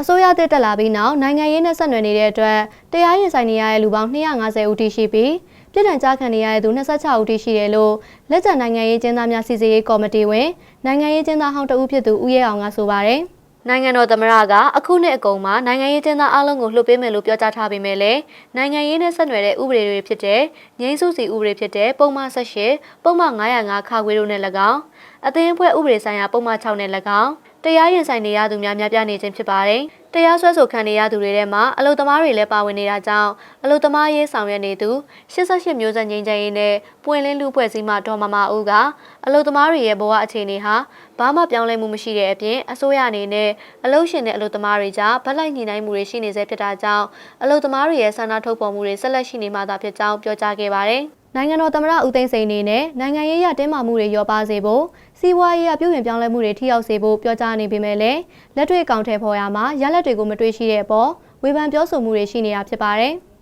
အစိုးရတက်တက်လာပြီးနောက်နိုင်ငံရေးနဲ့ဆက်နွယ်နေတဲ့အတွက်တရားရင်ဆိုင်နေရတဲ့လူပေါင်း250ဦးထိရှိပြီးပြည်ထံကြားခံနေရတဲ့သူ26ဦးထိရှိတယ်လို့လက်ကျန်နိုင်ငံရေးကျင်းသားများစီစီရေးကော်မတီဝင်နိုင်ငံရေးကျင်းသားဟောင်းတဦးဖြစ်သူဦးရဲအောင်ကဆိုပါတယ်နိုင်ငံတော်သမ္မတကအခုနှစ်အကုန်မှာနိုင်ငံရေးကျင်းသားအလုံးကိုလှုပ်ပေးမယ်လို့ပြောကြားထားပေမဲ့လည်းနိုင်ငံရေးနဲ့ဆက်နွယ်တဲ့ဥပဒေတွေဖြစ်တဲ့ငြိမ်းစုစီဥပဒေဖြစ်တဲ့ပုံမှန်18ပုံမှန်905ခါခွေတို့နဲ့၎င်းအသင်းအဖွဲ့ဥပဒေဆိုင်ရာပုံမှန်6နဲ့၎င်း တရားရင်ဆိုင်နေရသူများများပြားနေခြင်းဖြစ်ပါတယ်။တရားစွဲဆိုခံနေရသူတွေထဲမှာအလုသမားတွေလည်းပါဝင်နေတာကြောင့်အလုသမားရေးဆောင်ရွက်နေသူ88မျိုးဆက်ငြိမ်းချမ်းရေးနဲ့ပွင့်လင်းလူဖွဲ့စည်းမှဒေါ်မမဦးကအလုသမားတွေရဲ့ဘဝအခြေအနေဟာဘာမှပြောင်းလဲမှုမရှိတဲ့အပြင်အစိုးရအနေနဲ့အလုရှင်တဲ့အလုသမားတွေကြားဗတ်လိုက်ညှိနှိုင်းမှုတွေရှိနေဆဲဖြစ်တာကြောင့်အလုသမားတွေရဲ့ဆန္ဒထုတ်ဖော်မှုတွေဆက်လက်ရှိနေမှသာဖြစ်ကြောင်းပြောကြားခဲ့ပါတယ်။ နိုင်ငံတော်သမ္မတဦးသိန်းစိန်အနေနဲ့နိုင်ငံရေးရတင်းမာမှုတွေရောပါစေဖို့စီးပွားရေးအပြုပြင်ပြောင်းလဲမှုတွေထိရောက်စေဖို့ပြောကြားနေပေမဲ့လည်းလက်တွေ့အကောင့်ထဲပေါ်ရမှာရလက်တွေကိုမတွေ့ရှိတဲ့အပေါ်ဝေဖန်ပြောဆိုမှုတွေရှိနေတာဖြစ်ပါတယ်။